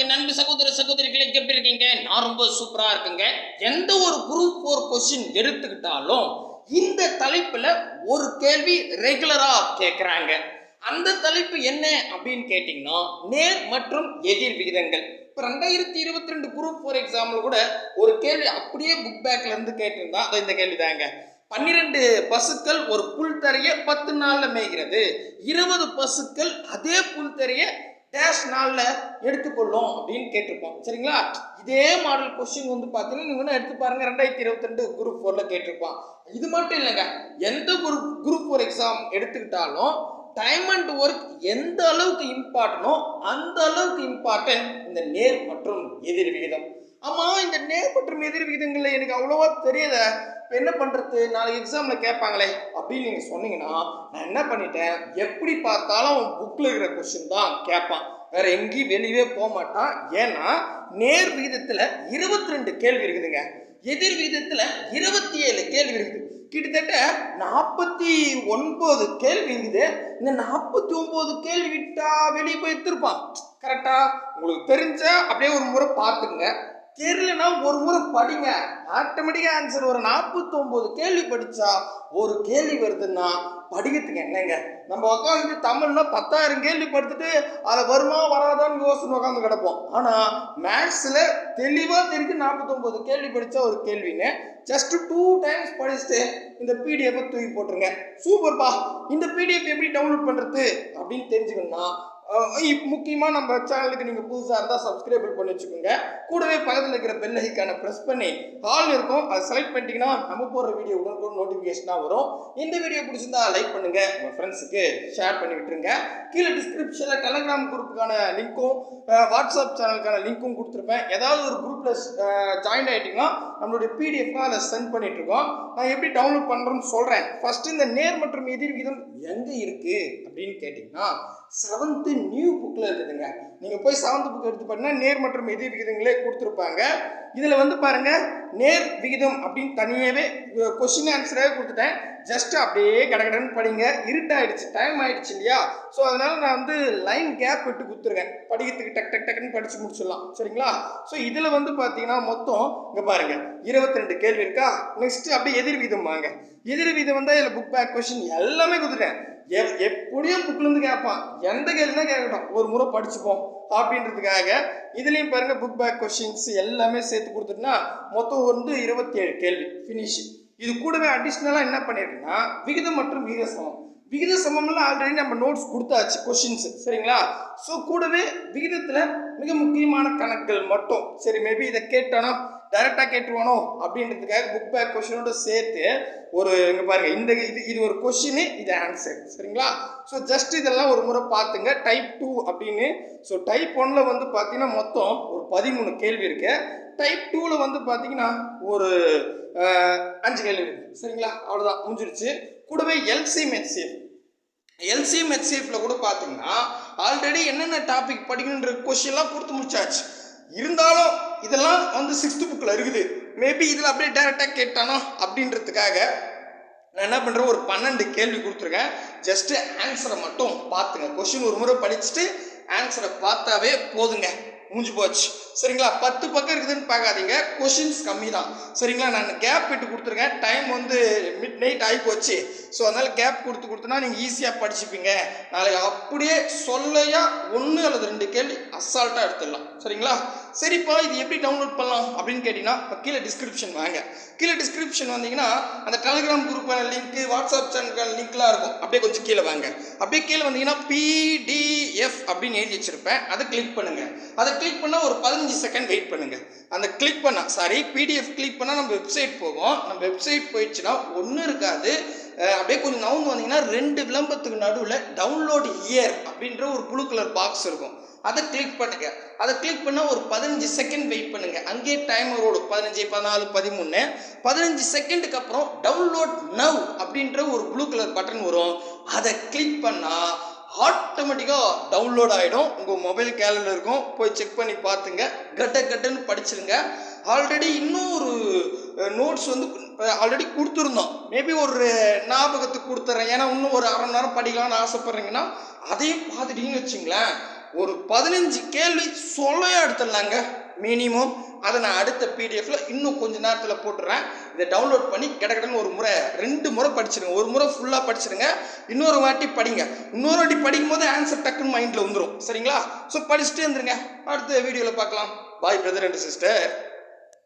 நண்பு சகோதர சகோதரிகளை எப்படி இருக்கீங்க? நான் ரொம்ப சூப்பரா இருக்குங்க. எந்த ஒரு குரூப் ஃபோர் கொஸ்டின் எடுத்துக்கிட்டாலும் இந்த தலைப்புல ஒரு கேள்வி ரெகுலரா கேட்குறாங்க அந்த தலைப்பு என்ன அப்படின்னு கேட்டிங்கன்னா நேர் மற்றும் எதிர் விகிதங்கள். இப்போ ரெண்டாயிரத்தி இருபத்தி ரெண்டு குரூப் ஃபோர் எக்ஸாமில் கூட ஒரு கேள்வி அப்படியே புக் பேக்ல இருந்து கேட்டிருந்தா அது இந்த கேள்வி தாங்க. பன்னிரெண்டு பசுக்கள் ஒரு புல் தரைய பத்து நாள்ல மேய்கிறது. இருபது பசுக்கள் அதே புல் தரைய டேஷ் நாளில் எடுத்துக்கொள்ளும் அப்படின்னு கேட்டிருப்போம் சரிங்களா? இதே மாடல் கொஸ்டின் வந்து பார்த்தீங்கன்னா நீங்கள் வேணா எடுத்து பாருங்க. ரெண்டாயிரத்தி இருபத்தி ரெண்டு குரூப் ஃபோரில் கேட்டிருப்பான். இது மட்டும் இல்லைங்க. எந்த குரூப் குரூப் ஃபோர் எக்ஸாம் எடுத்துக்கிட்டாலும் டைம் அண்ட் ஒர்க் எந்த அளவுக்கு இம்பார்ட்டனோ அந்த அளவுக்கு இம்பார்ட்டன்ட் இந்த நேர் மற்றும் எதிர் விகிதம். ஆமாம் இந்த நேர் மற்றும் எதிர் விகிதங்களில் எனக்கு அவ்வளோவா தெரியல. இப்போ என்ன பண்ணுறது நாளைக்கு எக்ஸாமில் கேட்பாங்களே. அப்படின்னு நீங்கள் சொன்னீங்கன்னா நான் என்ன பண்ணிட்டேன்? எப்படி பார்த்தாலும் அவன் புக்கில் இருக்கிற கொஸ்டின் தான் கேட்பான். வேற எங்கேயும் வெளியவே போக மாட்டான். ஏன்னா நேர் வீதத்தில் இருபத்தி ரெண்டு கேள்வி இருக்குதுங்க. எதிர் வீதத்தில் இருபத்தி ஏழு கேள்வி இருக்குது. கிட்டத்தட்ட நாற்பத்தி ஒன்பது கேள்வி இருக்குது. இந்த நாற்பத்தி ஒன்பது கேள்வி விட்டா வெளியே போய் எடுத்திருப்பான். கரெக்டாக உங்களுக்கு தெரிஞ்ச அப்படியே ஒரு முறை பார்த்துங்க தெரியலனா ஒரு முறை படிங்க. ஆட்டோமேட்டிக்காக ஆன்சர் ஒரு நாற்பத்தொம்போது கேள்வி படித்தா ஒரு கேள்வி வருதுன்னா படிக்கிறதுக்கு என்னங்க? நம்ம உட்காந்து தமிழ்னா பத்தாயிரம் கேள்வி படுத்துட்டு அதில் வருமா வராதான்னு யோசனை உட்காந்து கிடப்போம். ஆனால் மேக்ஸில் தெளிவாக தெரிஞ்சு நாற்பத்தொம்போது கேள்வி படித்தா ஒரு கேள்வின்னு ஜஸ்ட் டூ டைம்ஸ் படிச்சுட்டு இந்த பிடிஎஃப்பை தூக்கி போட்டுருங்க. சூப்பர்ப்பா இந்த பிடிஎஃப் எப்படி டவுன்லோட் பண்ணுறது அப்படின்னு தெரிஞ்சுக்கணும்னா முக்கியமாக நம்ம சேனலுக்கு நீங்கள் புதுசாக இருந்தால் சப்ஸ்கிரைப் பண்ணி வச்சுக்கோங்க. கூடவே பக்கத்தில் இருக்கிற பெல் ஐக்கானை ப்ரெஸ் பண்ணி ஆல் இருக்கும். அதை செலக்ட் பண்ணிட்டீங்கன்னா நம்ம போடுற வீடியோ உடனுக்குடன் நோட்டிஃபிகேஷனாக வரும். இந்த வீடியோ பிடிச்சிருந்தா லைக் பண்ணுங்கள் உங்கள் ஃப்ரெண்ட்ஸுக்கு ஷேர் பண்ணி விட்டுருங்க. கீழே டிஸ்கிரிப்ஷனில் டெலகிராம் குரூப்புக்கான லிங்க்கும் வாட்ஸ்அப் சேனலுக்கான லிங்க்கும் கொடுத்துருப்பேன். ஏதாவது ஒரு குரூப்பில் ஜாயின் ஆகிட்டிங்கன்னா நம்மளுடைய பிடிஎஃப் அதில் சென்ட் பண்ணிகிட்ருக்கோம் நான் எப்படி டவுன்லோட் பண்ணுறோன்னு சொல்கிறேன் ஃபஸ்ட்டு இந்த நேர் மற்றும் எதிர் விகிதம் எங்கே இருக்குது அப்படின்னு கேட்டிங்கன்னா செவன்த்து நியூ புக்கில் இருக்குதுங்க. நீங்கள் போய் செவன்த் புக் எடுத்து பார்த்தீங்கன்னா நேர் மற்றும் எதிர் விகிதங்களே கொடுத்துருப்பாங்க. இதில் வந்து பாருங்கள் நேர் விகிதம் அப்படின்னு தனியாகவே கொஷின் ஆன்சராகவே கொடுத்துட்டேன். ஜஸ்ட் அப்படியே கடகடன்னு படிங்க. இருட்டாயிடுச்சு டைம் ஆயிடுச்சு இல்லையா? ஸோ அதனால் நான் வந்து லைன் கேப் விட்டு கொடுத்துருக்கேன். படிக்கிறதுக்கு டக் டக் டக்குன்னு படித்து முடிச்சிடலாம். சரிங்களா? ஸோ இதில் வந்து பார்த்தீங்கன்னா மொத்தம் இங்கே பாருங்கள் இருபத்தி ரெண்டு கேள்வி இருக்கா? நெக்ஸ்ட்டு அப்படியே எதிர் விகிதம் வாங்க. எதிர் விகிதம் வந்தால் இதில் புக் பேக் கொஷின் எல்லாமே கொடுத்துட்டேன். எப் எப்படியும் புக்லேருந்து கேட்பான் எந்த கேள்வினா கேட்கட்டும். ஒரு முறை படிச்சுப்போம். அப்படின்றதுக்காக இதுலேயும் பாருங்கள் புக் பேக் கொஷின்ஸ் எல்லாமே சேர்த்து கொடுத்துட்டுனா மொத்தம் வந்து இருபத்தி ஏழு கேள்வி. ஃபினிஷ் இது கூடவே அடிஷ்னலாக என்ன பண்ணியிருக்குன்னா விகிதம் மற்றும் விகித சமம் விகித சமம்லாம் ஆல்ரெடி நம்ம நோட்ஸ் கொடுத்தாச்சு கொஷின்ஸ் சரிங்களா? ஸோ கூடவே விகிதத்தில் மிக முக்கியமான கணக்குகள் மட்டும். சரி மேபி இதை கேட்டானோ டைரெக்டாக கேட்டுருவானோ? அப்படின்றதுக்காக புக் பேக் கொஷினோட சேர்த்து ஒரு இங்கே பாருங்கள் இந்த இது இது ஒரு கொஷினு இது ஆன்சர் சரிங்களா? ஸோ ஜஸ்ட் இதெல்லாம் ஒரு முறை பார்த்துங்க. டைப் டூ அப்படின்னு. ஸோ டைப் ஒனில் வந்து பார்த்தீங்கன்னா மொத்தம் ஒரு பதிமூணு கேள்வி இருக்கு. டைப் டூவில் வந்து பார்த்தீங்கன்னா ஒரு அஞ்சு கேள்வி இருக்கு. சரிங்களா? அவ்வளோதான் முடிஞ்சிருச்சு. கூடவே எல்சி மெட்சிஎஃப் எல்சிஎம் மெட்சிஎஃப்ல கூட பார்த்தீங்கன்னா ஆல்ரெடி என்னென்ன டாபிக் படிக்கணுன்ற கொஷின்லாம் கொடுத்து முடிச்சாச்சு. இருந்தாலும் இதெல்லாம் வந்து சிக்ஸ்த்து புக்கில் இருக்குது. மேபி இதில் அப்படியே டேரெக்டாக கேட்டானோ அப்படின்றதுக்காக நான் என்ன பண்ணுறேன் ஒரு பன்னெண்டு கேள்வி கொடுத்துருக்கேன். ஜஸ்ட்டு ஆன்சரை மட்டும் பார்த்துங்க. கொஷின் ஒரு முறை படிச்சுட்டு ஆன்சரை பார்த்தாவே போதுங்க. முடிஞ்சு போச்சு. சரிங்களா? பத்து பக்கம் இருக்குதுன்னு பார்க்காதீங்க. கொஷின்ஸ் கம்மி தான் சரிங்களா? நான் கேப் விட்டு கொடுத்துருக்கேன். டைம் வந்து மிட் நைட் ஆகி போச்சு ஸோ அதனால் கேப் கொடுத்து கொடுத்தனா நீங்கள் ஈஸியாக படிச்சுப்பீங்க. நாளைக்கு அப்படியே சொல்லையா ஒன்று அல்லது ரெண்டு கேள்வி அசால்ட்டாக எடுத்துடலாம். சரிங்களா? சரிப்பா இது எப்படி டவுன்லோட் பண்ணலாம் அப்படின்னு கேட்டிங்கன்னா இப்போ கீழே டிஸ்கிரிப்ஷன் வாங்க. கீழே டிஸ்கிரிப்ஷன் வந்தீங்கன்னா அந்த டெலிகிராம் குரூப்பான லிங்க்கு வாட்ஸ்அப் சேனலுக்கான லிங்க்லாம் இருக்கும். அப்படியே கொஞ்சம் கீழே வாங்க. அப்படியே கீழே வந்தீங்கன்னா பிடிஎஃப் அப்படின்னு எழுதி வச்சிருப்பேன். அதை கிளிக் பண்ணுங்கள் அதை கிளிக் பண்ணால் ஒரு பதினஞ்சு செகண்ட் வெயிட் பண்ணுங்கள் அந்த கிளிக் பண்ணால் சாரி பிடிஎஃப் கிளிக் பண்ணால் நம்ம வெப்சைட் போவோம் நம்ம வெப்சைட் போயிடுச்சுன்னா ஒன்றும் இருக்காது. அப்படியே கொஞ்சம் நவுந்து வந்தீங்கன்னா ரெண்டு விளம்பரத்துக்கு நடுவில் டவுன்லோட் இயர் அப்படின்ற ஒரு ப்ளூ கலர் பாக்ஸ் இருக்கும். அதை கிளிக் பண்ணுங்க. அதை கிளிக் பண்ணால் ஒரு பதினஞ்சு செகண்ட் வெயிட் பண்ணுங்க. அங்கேயே டைமர் ஓடும் பதினஞ்சு பதினாலு பதிமூணு. பதினஞ்சு செகண்டுக்கு அப்புறம் டவுன்லோட் நவ் அப்படின்ற ஒரு ப்ளூ கலர் பட்டன் வரும். அதை கிளிக் பண்ணால் ஆட்டோமேட்டிக்காக டவுன்லோட் ஆகிடும் உங்கள் மொபைல் கேலண்டர் இருக்கும். போய் செக் பண்ணி பார்த்துங்க. கட்ட கட்டன்னு படிச்சிருங்க. ஆல்ரெடி இன்னும் ஒரு நோட்ஸ் வந்து ஆல்ரெடி கொடுத்துருந்தோம். மேபி ஒரு ஞாபகத்துக்கு கொடுத்துட்றேன் ஏன்னா இன்னும் ஒரு அரை மணி நேரம் படிக்கலாம்னு ஆசைப்பட்றீங்கன்னா அதையும் பார்த்துட்டீங்கன்னு வச்சுங்களேன். ஒரு பதினஞ்சு கேள்வி சொல்ல எடுத்துடலாங்க. மினிமம் அதை நான் அடுத்த பிடிஎஃப்ல இன்னும் கொஞ்ச நேரத்தில் போட்டுறேன். இதை டவுன்லோட் பண்ணி கிடக்கடன்னு ஒரு முறை ரெண்டு முறை படிச்சிருங்க. ஒரு முறை ஃபுல்லாக படிச்சிருங்க. இன்னொரு வாட்டி படிங்க. இன்னொரு வாட்டி படிக்கும் போது ஆன்சர் டக்குன்னு மைண்டில் வந்துடும் சரிங்களா? ஸோ படிச்சுட்டே இருந்துருங்க. அடுத்த வீடியோவில் பார்க்கலாம். பாய் பிரதர் அண்ட் சிஸ்டர்